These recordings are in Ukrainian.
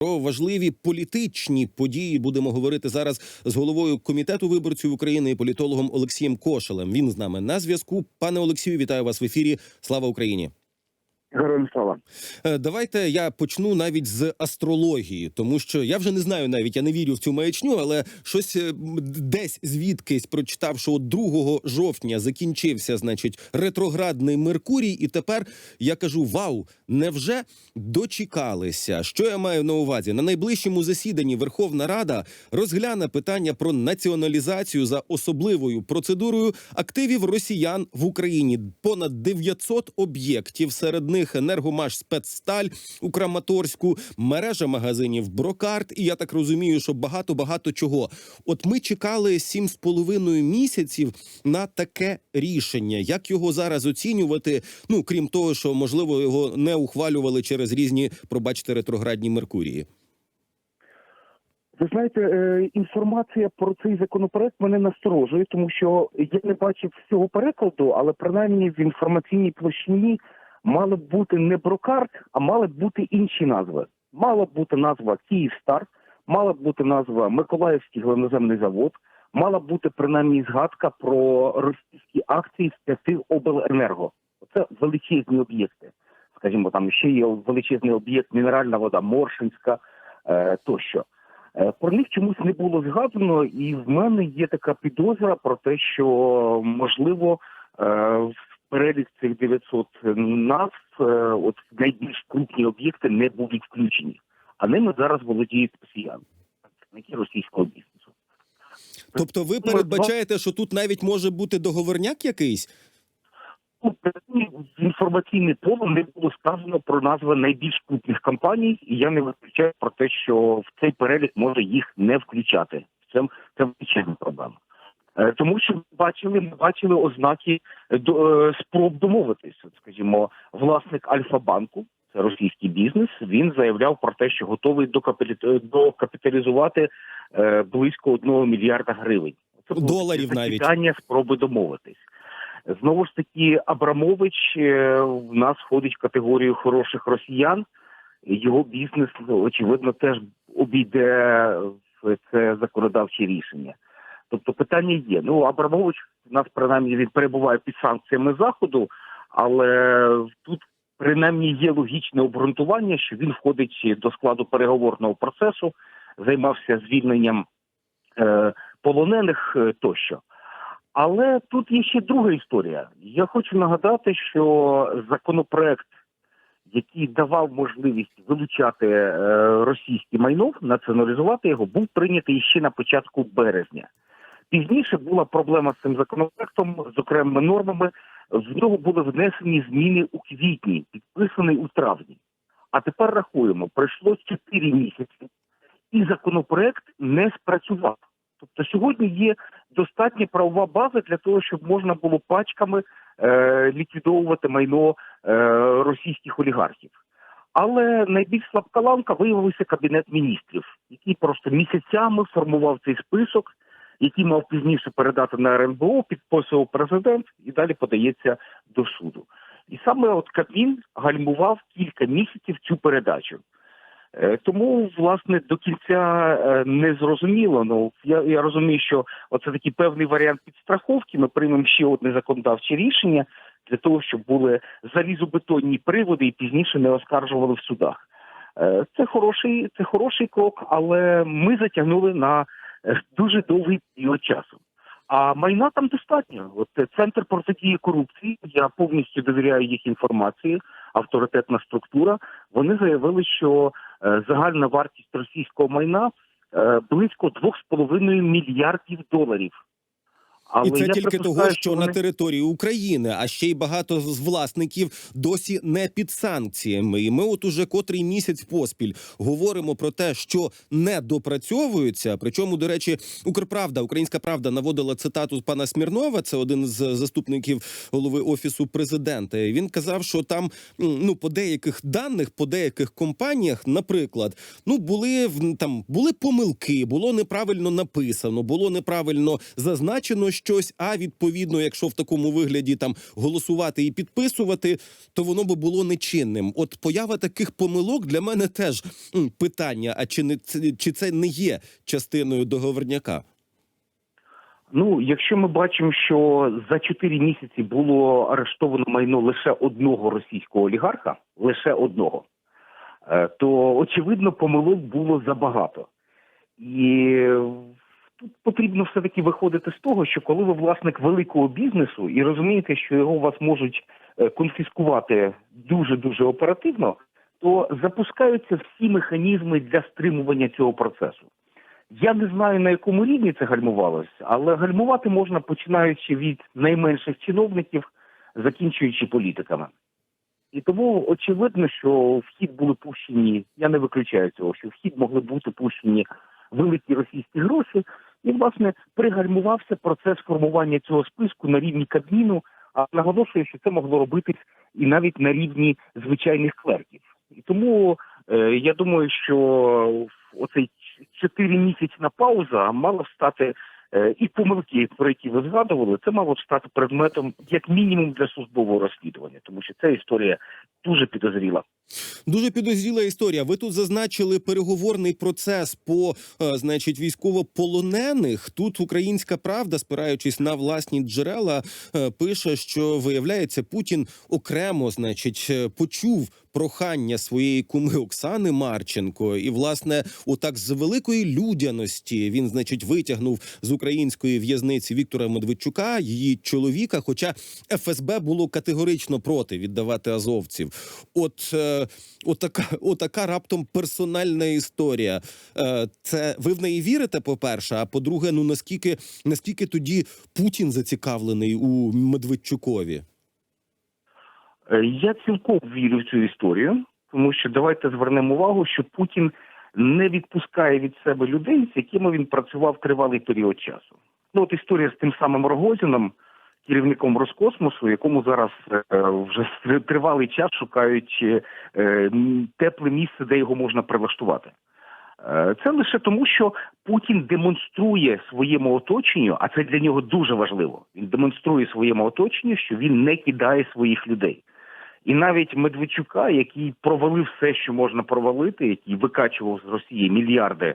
Про важливі політичні події будемо говорити зараз з головою комітету виборців України і політологом Олексієм Кошелем. Він з нами на зв'язку. Пане Олексію, вітаю вас в ефірі. Слава Україні. Героям слава. Е, Давайте я почну навіть з астрології, тому що я вже не знаю навіть, я не вірю в цю маячню, але щось е, десь звідкись прочитав, що от 2 жовтня закінчився, значить, ретроградний Меркурій, і тепер я кажу: вау, невже дочекалися? Що я маю на увазі? На найближчому засіданні Верховна Рада розгляне питання про націоналізацію за особливою процедурою активів росіян в Україні. Понад 900 об'єктів, серед них енергомаш спецсталь у Краматорську, мережа магазинів Брокарт. І я так розумію, що багато багато чого. От ми чекали сім з половиною місяців на таке рішення. Як його зараз оцінювати? Ну крім того, що можливо його не ухвалювали через різні, пробачте, ретроградні Меркурії. Ви знаєте, е, інформація про цей законопроект мене насторожує, тому що я не бачив всього перекладу, але принаймні в інформаційній площині мали б бути не брокарт, а мали б бути інші назви. Мала б бути назва Київстар, мала б бути назва Миколаївський глиноземний завод, мала б бути принаймні згадка про російські акції в п'яти обленерго. Це величезні об'єкти. Скажімо, там ще є величезний об'єкт мінеральна вода Моршинська е, тощо. Е, Про них чомусь не було згадано, і в мене є така підозра про те, що можливо е, перелік цих 900 назв е, от найбільш крупні об'єкти не будуть включені, а ними зараз володіють росіяни, представники російського бізнесу. Тобто, ви передбачаєте, що тут навіть може бути договорняк якийсь? В інформаційне поле не було сказано про назви найбільш крупних компаній, і я не виключаю про те, що в цей перелік може їх не включати. Це, це величезна проблема. Е, Тому що ми бачили, ми бачили ознаки е, до- е, спроб домовитися. Скажімо, власник Альфа-банку, це російський бізнес. Він заявляв про те, що готовий докапіталі- докапіталізувати е, близько одного мільярда гривень. Це було Доларів навіть. питання спроби домовитись. Знову ж таки, Абрамович в нас входить в категорію хороших росіян. Його бізнес, ну, очевидно, теж обійде це законодавче рішення. Тобто питання є. Ну, Абрамович нас принаймні він перебуває під санкціями заходу, але тут принаймні є логічне обґрунтування, що він входить до складу переговорного процесу, займався звільненням е, полонених е, тощо. Але тут є ще друга історія. Я хочу нагадати, що законопроект, який давав можливість вилучати е, російське майно, націоналізувати його, був прийнятий ще на початку березня. Пізніше була проблема з цим законопроектом, з окремими нормами. В нього були внесені зміни у квітні, підписаний у травні. А тепер рахуємо, пройшло 4 місяці, і законопроект не спрацював. Тобто сьогодні є достатня правова база для того, щоб можна було пачками е, ліквідовувати майно е, російських олігархів. Але найбільш слабка ланка виявився кабінет міністрів, який просто місяцями формував цей список, який мав пізніше передати на РНБО, підписував президент і далі подається до суду. І саме от Кабмін гальмував кілька місяців цю передачу. Е, Тому, власне, до кінця е, не зрозуміло. Ну я, я розумію, що оце такий певний варіант підстраховки. Ми приймемо ще одне законодавче рішення для того, щоб були залізобетонні приводи і пізніше не оскаржували в судах. Е, Це хороший, це хороший крок, але ми затягнули на дуже довгий період часу. А майна там достатньо. От е, центр протидії корупції. Я повністю довіряю їх інформації. Авторитетна структура. Вони заявили, що е, загальна вартість російського майна е, близько 2,5 мільярдів доларів. Але і це тільки припускаю, того, що вони... на території України, а ще й багато з власників досі не під санкціями. І ми, от уже котрий місяць поспіль, говоримо про те, що не допрацьовуються. Причому, до речі, Укрправда, Українська Правда наводила цитату пана Смірнова. Це один з заступників голови офісу президента. І він казав, що там ну по деяких даних, по деяких компаніях, наприклад, ну були там були помилки, було неправильно написано, було неправильно зазначено щось. А відповідно, якщо в такому вигляді там голосувати і підписувати, то воно би було нечинним. От поява таких помилок для мене теж питання: а чи не чи це не є частиною договорняка? Ну, якщо ми бачимо, що за чотири місяці було арештовано майно лише одного російського олігарха, лише одного, е, то очевидно помилок було забагато. І тут потрібно все таки виходити з того, що коли ви власник великого бізнесу і розумієте, що його вас можуть е, конфіскувати дуже дуже оперативно, то запускаються всі механізми для стримування цього процесу. Я не знаю на якому рівні це гальмувалося, але гальмувати можна починаючи від найменших чиновників, закінчуючи політиками. І тому очевидно, що в хід були пущені, я не виключаю цього, що в хід могли бути пущені великі російські гроші, і власне пригальмувався процес формування цього списку на рівні Кабміну, а наголошую, що це могло робитись і навіть на рівні звичайних клерків. І тому е, я думаю, що оцей чотиримісячна пауза мала стати і помилки, про які ви згадували, це мало стати предметом як мінімум для службового розслідування, тому що ця історія дуже підозріла. Дуже підозріла історія. Ви тут зазначили переговорний процес по, е, значить, військовополонених. Тут українська правда, спираючись на власні джерела, е, пише, що виявляється, Путін окремо, значить, е, почув прохання своєї куми Оксани Марченко, і власне, отак з великої людяності він, значить, витягнув з української в'язниці Віктора Медведчука, її чоловіка. Хоча ФСБ було категорично проти віддавати азовців. От, е, отака, отака раптом персональна історія. Е, це ви в неї вірите? По перше, а по-друге, ну наскільки наскільки тоді Путін зацікавлений у Медведчукові? Е, Я цілком вірю в цю історію, тому що давайте звернемо увагу, що Путін не відпускає від себе людей, з якими він працював тривалий період часу. Ну от історія з тим самим Рогозіном, керівником Роскосмосу, якому зараз е, вже тривалий час шукають е, тепле місце, де його можна прилаштувати. Це лише тому, що Путін демонструє своєму оточенню, а це для нього дуже важливо. Він демонструє своєму оточенню, що він не кидає своїх людей. І навіть Медведчука, який провалив все, що можна провалити, який викачував з Росії мільярди,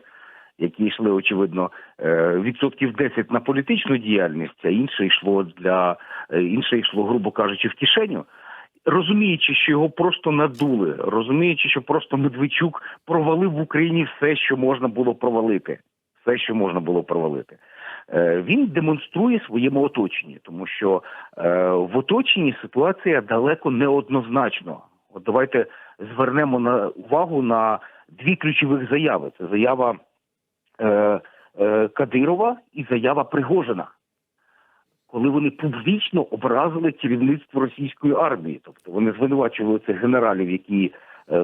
які йшли, очевидно, е, відсотків 10 на політичну діяльність, а інше йшло для е, інше йшло, грубо кажучи, в кишеню. Розуміючи, що його просто надули, розуміючи, що просто Медведчук провалив в Україні все, що можна було провалити, все, що можна було провалити. Е, Він демонструє своєму оточенні, тому що е, в оточенні ситуація далеко не однозначна. От давайте звернемо на увагу на дві ключових заяви: це заява е, Кадирова і заява Пригожина. Коли вони публічно образили керівництво російської армії, тобто вони звинувачували цих генералів, які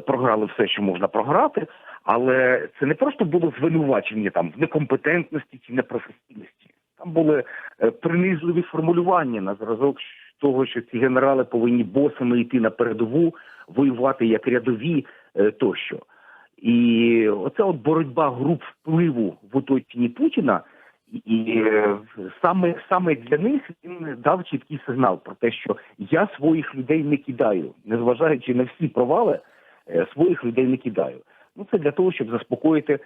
програли все, що можна програти, але це не просто було звинувачення там в некомпетентності чи непрофесійності. Там були е, принизливі формулювання на зразок того, що ці генерали повинні босами йти на передову, воювати як рядові е, тощо. І оця от боротьба груп впливу в оточенні Путіна, і е, саме саме для них він дав чіткий сигнал про те, що я своїх людей не кидаю, незважаючи на всі провали, своїх людей не кидаю. Ну це для того, щоб заспокоїти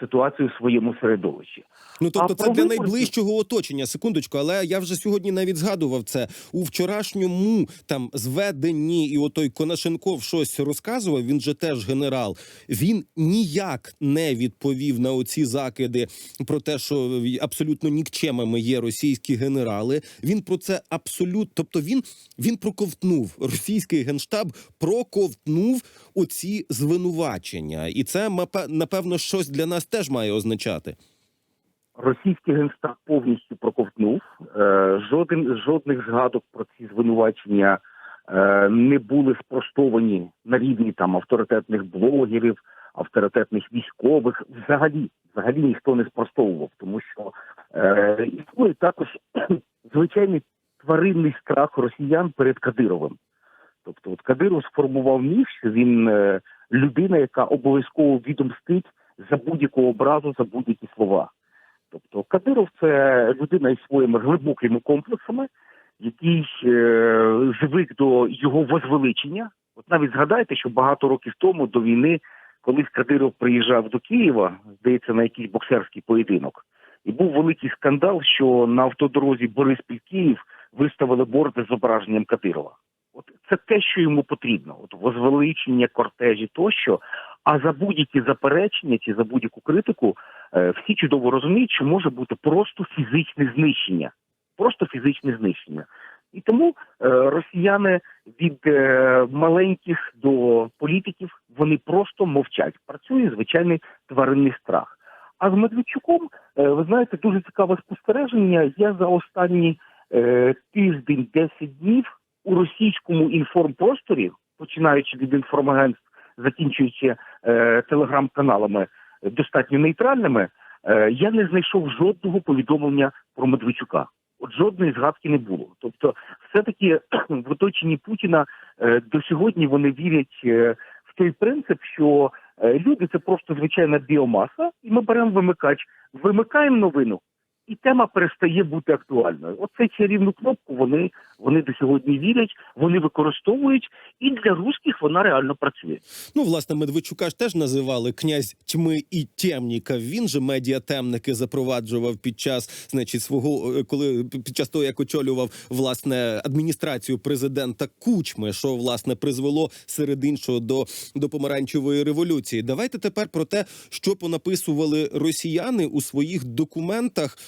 ситуацію в своєму середовищі. Ну тобто, А це для виборців? найближчого оточення. Секундочку, але я вже сьогодні навіть згадував це у вчорашньому там зведенні, і отой Конашенков щось розказував. Він же теж генерал. Він ніяк не відповів на оці закиди про те, що абсолютно нікчемами є російські генерали. Він про це абсолютно, тобто він, він проковтнув російський генштаб, проковтнув оці звинувачення, і це мапе- напевно щось для нас теж має означати. Російський генштаб повністю проковтнув. Е, Жоден жодних згадок про ці звинувачення е, не були спростовані на рівні там авторитетних блогерів, авторитетних військових. Взагалі, взагалі ніхто не спростовував, тому що е, існує також звичайний тваринний страх росіян перед Кадировим. Тобто, от Кадиров сформував міф, що він людина, яка обов'язково відомстить за будь-яку образу, за будь-які слова. Тобто Кадиров це людина із своїми глибокими комплексами, який е, звик до його возвеличення. От навіть згадайте, що багато років тому до війни, колись Кадиров приїжджав до Києва, здається, на якийсь боксерський поєдинок, і був великий скандал, що на автодорозі Бориспіль-Київ виставили борди з зображенням Кадирова. От це те, що йому потрібно, от возвеличення кортежі тощо. А за будь-які заперечення чи за будь-яку критику е, всі чудово розуміють, що може бути просто фізичне знищення, просто фізичне знищення. І тому е, росіяни від е, маленьких до політиків вони просто мовчать. Працює звичайний тваринний страх. А з Медведчуком, ви знаєте, дуже цікаве спостереження. Я за останні тиждень, 10 днів у російському інформпросторі, починаючи від інформагентств, закінчуючи е, телеграм-каналами достатньо нейтральними, е, я не знайшов жодного повідомлення про Медведчука. От жодної згадки не було. Тобто, все-таки в оточенні Путіна е, до сьогодні вони вірять е, в той принцип, що е, люди це просто звичайна біомаса, і ми беремо вимикач, вимикаємо новину, і тема перестає бути актуальною. Оце чарівну кнопку вони, вони до сьогодні вірять, вони використовують, і для русських вона реально працює. Ну, власне, Медведчука ж теж називали князь тьми і темніка. Він же медіа темники запроваджував під час, значить, свого е, коли під час того, як очолював власне адміністрацію президента Кучми, що власне призвело серед іншого до, до помаранчевої революції. Давайте тепер про те, що понаписували росіяни у своїх документах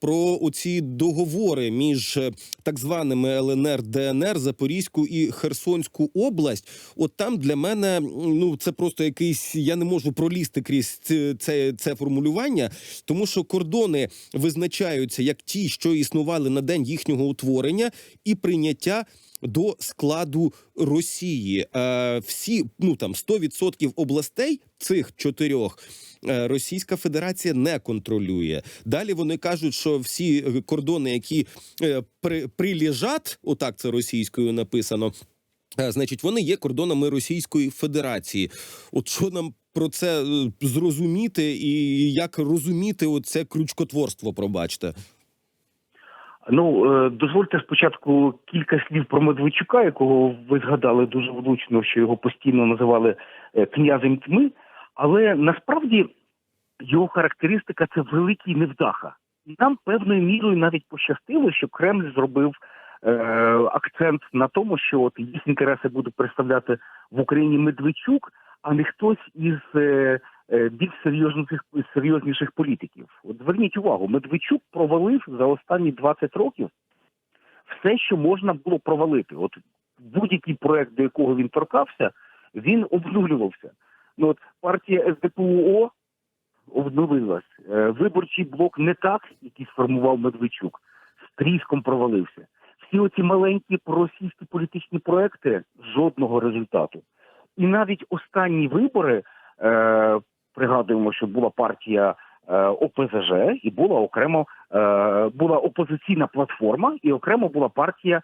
про оці договори між е, так званими ЛНР, ДНР, Запорізьку і Херсонську область. От там для мене ну це просто якийсь. Я не можу пролізти крізь це, це формулювання, тому що кордони визначаються як ті, що існували на день їхнього утворення, і прийняття. До складу Росії е, всі ну там 100% областей цих чотирьох е, Російська Федерація не контролює. Далі вони кажуть, що всі кордони, які е, при, прилежать, отак це російською написано. Значить, вони є кордонами Російської Федерації. От що нам про це зрозуміти, і як розуміти оце крючкотворство? Пробачте. Ну е, дозвольте спочатку кілька слів про Медведчука, якого ви згадали дуже влучно, що його постійно називали е, князем тьми. Але насправді його характеристика це великий невдаха. Нам певною мірою навіть пощастило, що Кремль зробив е, акцент на тому, що от їх інтереси буде представляти в Україні Медведчук, а не хтось із е, більш серйозніших серйозніших політиків. От зверніть увагу, Медведчук провалив за останні 20 років все, що можна було провалити. От будь-який проект, до якого він торкався, він обнулювався. Ну от партія СДПУО обнулилась. Е, Виборчий блок не так, який сформував Медведчук, з тріском провалився. Всі оці маленькі проросійські політичні проекти жодного результату. І навіть останні вибори е, пригадуємо, що була партія е, ОПЗЖ і була окремо е, була опозиційна платформа, і окремо була партія е,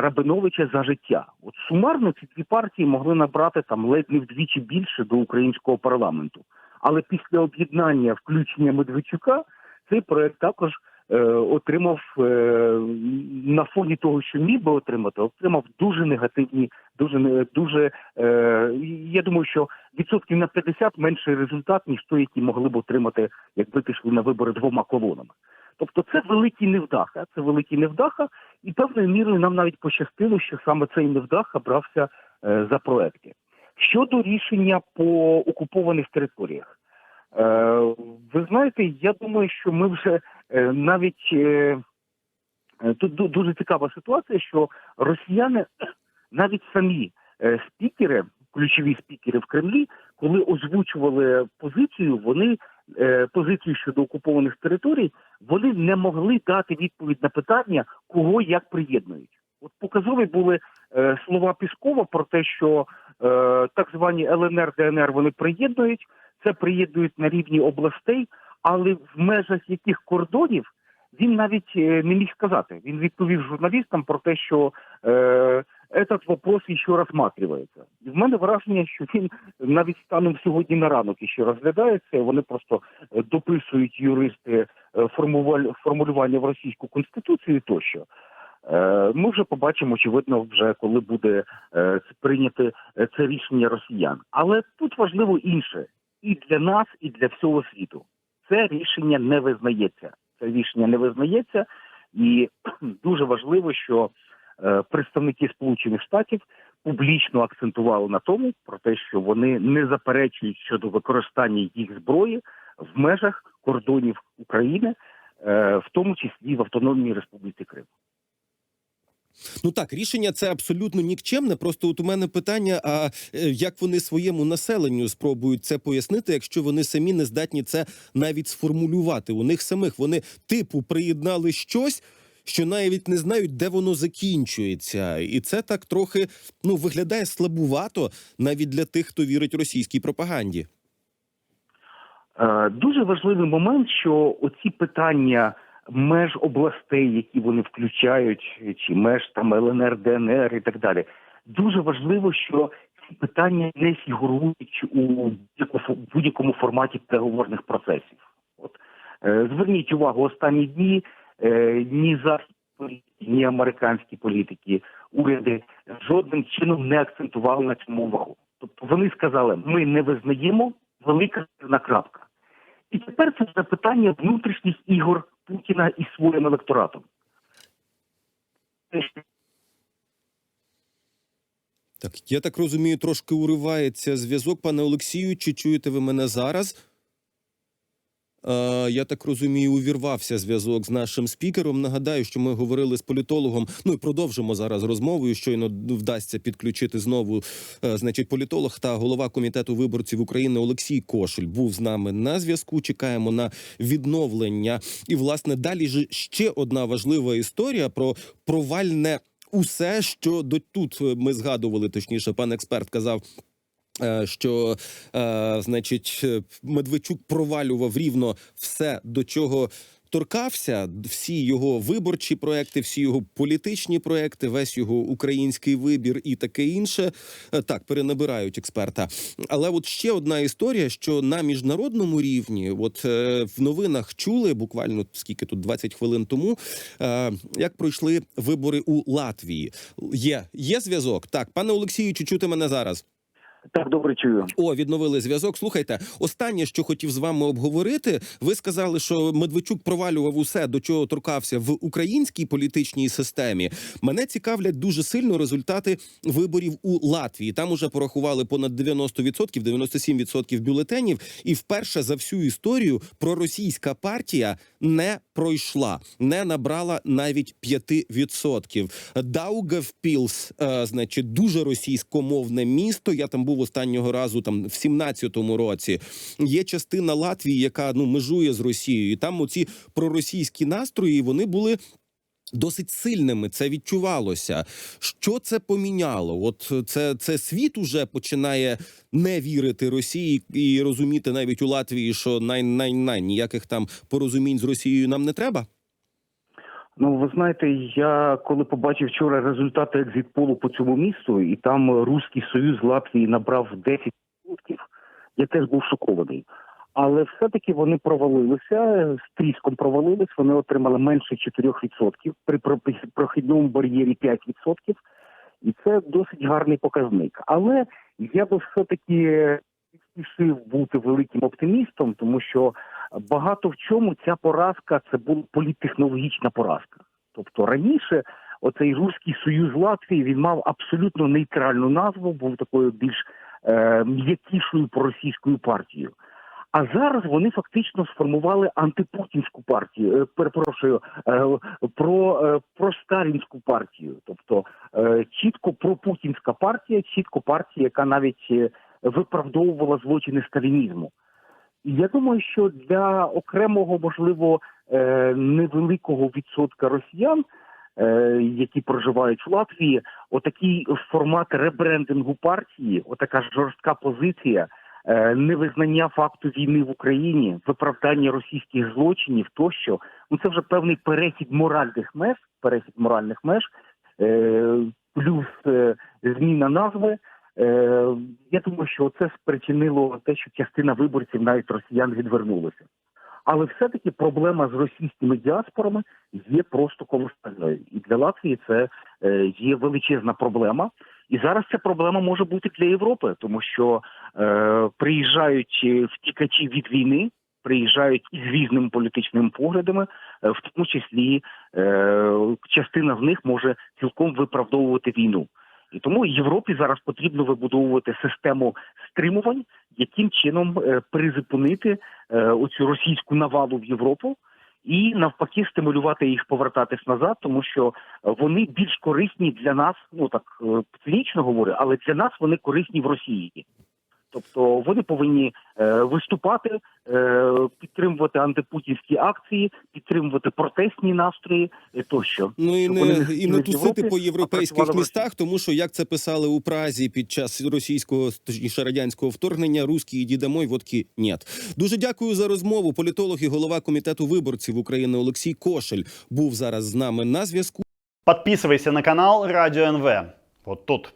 Рабиновича за життя. От сумарно ці дві партії могли набрати там ледь не вдвічі більше до українського парламенту. Але після об'єднання включення Медведчука цей проект також отримав е, на фоні того, що міг би отримати, отримав дуже негативні, дуже дуже. Е, я думаю, що відсотків на 50 менший результат ніж той, який могли б отримати, якби пішли на вибори двома колонами. Тобто це великий невдаха, це великий невдаха, і певною мірою нам навіть пощастило, що саме цей невдаха брався е, за проекти. Щодо рішення по окупованих територіях, е, ви знаєте, я думаю, що ми вже е, навіть е, е, тут дуже цікава ситуація, що росіяни навіть самі е, спікери, ключові спікери в Кремлі, коли озвучували позицію, вони е, позицію щодо окупованих територій, вони не могли дати відповідь на питання, кого як приєднують. От показові були е, слова Піскова про те, що е, так звані ЛНР, ДНР вони приєднують, це приєднують на рівні областей, але в межах яких кордонів він навіть е, не міг сказати. Він відповів журналістам про те, що е, этот вопрос ще розсматривається. І в мене враження, що він навіть станом сьогодні на ранок ще розглядається. Вони просто е, дописують юристи е, формулювання в російську конституцію тощо. Ми вже побачимо, очевидно, вже коли буде прийняти це рішення росіян. Але тут важливо інше і для нас, і для всього світу. Це рішення не визнається. Це рішення не визнається, і дуже важливо, що е, представники Сполучених Штатів публічно акцентували на тому, про те, що вони не заперечують щодо використання їх зброї в межах кордонів України, е, в тому числі в Автономній Республіці Крим. Ну так, рішення це абсолютно нікчемне. Просто от у мене питання: а е, як вони своєму населенню спробують це пояснити, якщо вони самі не здатні це навіть сформулювати? У них самих вони типу приєднали щось. Що навіть не знають, де воно закінчується, і це так трохи ну виглядає слабувато навіть для тих, хто вірить російській пропаганді. Е, Дуже важливий момент, що оці питання меж областей, які вони включають, чи меж там ЛНР, ДНР і так далі. Дуже важливо, що ці питання не фігурують у будь-якому форматі переговорних процесів. От е, зверніть увагу, останні дні е, ні західні ні американські політики, уряди жодним чином не акцентували на цьому увагу. Тобто вони сказали, ми не визнаємо велика крапка. І тепер це вже питання внутрішніх ігор Путіна із своїм електоратом. Так, я так розумію, трошки уривається зв'язок. Пане Олексію, чи чуєте ви мене зараз? Я так розумію, увірвався зв'язок з нашим спікером. Нагадаю, що ми говорили з політологом. Ну і продовжимо зараз розмову. Щойно вдасться підключити знову. Е, значить, політолог та голова комітету виборців України Олексій Кошель був з нами на зв'язку. Чекаємо на відновлення. І власне далі ж ще одна важлива історія про провальне усе, що до тут е, ми згадували, точніше, пан експерт казав. Е, Що, е, значить, е, Медведчук провалював рівно все, до чого торкався, всі його виборчі проекти, всі його політичні проекти, весь його український вибір і таке інше. Так, перенабирають експерта. Але от ще одна історія, що на міжнародному рівні, от в новинах чули буквально скільки тут 20 хвилин тому, як пройшли вибори у Латвії. Є, є зв'язок. Так, пане Олексію, чи чути мене зараз? Так, добре чую. О, відновили зв'язок. Слухайте, останнє, що хотів з вами обговорити, ви сказали, що Медведчук провалював усе, до чого торкався в українській політичній системі. Мене цікавлять дуже сильно результати виборів у Латвії. Там уже порахували понад 90%, 97% бюлетенів. І вперше за всю історію проросійська партія не пройшла, не набрала навіть 5%. Даугавпілс, е, значить, дуже російськомовне місто. Я там був останнього разу, там в 17-му році. Є частина Латвії, яка ну межує з Росією, і там оці проросійські настрої вони були. Досить сильними це відчувалося. Що це поміняло? От це, це світ уже починає не вірити Росії і розуміти навіть у Латвії, що най най най ніяких там порозумінь з Росією нам не треба. Ну, ви знаєте, я коли побачив вчора результати екзитполу по цьому місту, і там Руський Союз Латвії набрав 10%, я теж був шокований. Але все-таки вони провалилися, з тріском провалились, вони отримали менше 4%, при прохідному бар'єрі 5%, і це досить гарний показник. Але я би все-таки спішив бути великим оптимістом, тому що багато в чому ця поразка це була політтехнологічна поразка. Тобто раніше оцей Руський Союз Латвії він мав абсолютно нейтральну назву, був такою більш е, м'якішою проросійською партією. А зараз вони фактично сформували антипутінську партію. е, Перепрошую е, про, е, про сталінську партію, тобто чітко пропутінська партія, чітко партія, яка навіть виправдовувала злочини сталінізму. Я думаю, що для окремого, можливо, е, невеликого відсотка росіян, е, які проживають в Латвії, отакий формат ребрендингу партії, отака жорстка позиція, е, невизнання факту війни в Україні, виправдання російських злочинів тощо, ну це вже певний перехід моральних меж, перехід моральних меж. Плюс зміна назви. Е, я думаю, що це спричинило те, що частина виборців навіть росіян відвернулася. Але все-таки проблема з російськими діаспорами є просто колосальною. І для Латвії це е, є величезна проблема. І зараз ця проблема може бути для Європи, тому що е, приїжджають втікачі від війни, приїжджають із різними політичними поглядами, е, в тому числі е, частина з них може цілком виправдовувати війну. І тому Європі зараз потрібно вибудовувати систему стримувань, яким чином е, призупинити е, оцю російську навалу в Європу. І навпаки стимулювати їх повертатись назад, тому що вони більш корисні для нас, ну так е, цинічно говорю, але для нас вони корисні в Росії. Тобто вони повинні е, виступати, е, підтримувати антипутінські акції, підтримувати протестні настрої тощо. Ну і не і не тусити Європі, по європейських містах, тому що як це писали у Празі під час російського точніше радянського вторгнення, русські іді домой, водки нет. Дуже дякую за розмову. Політолог і голова комітету виборців України Олексій Кошель був зараз з нами на зв'язку. Подписывайся на канал Радио НВ. Вот тут.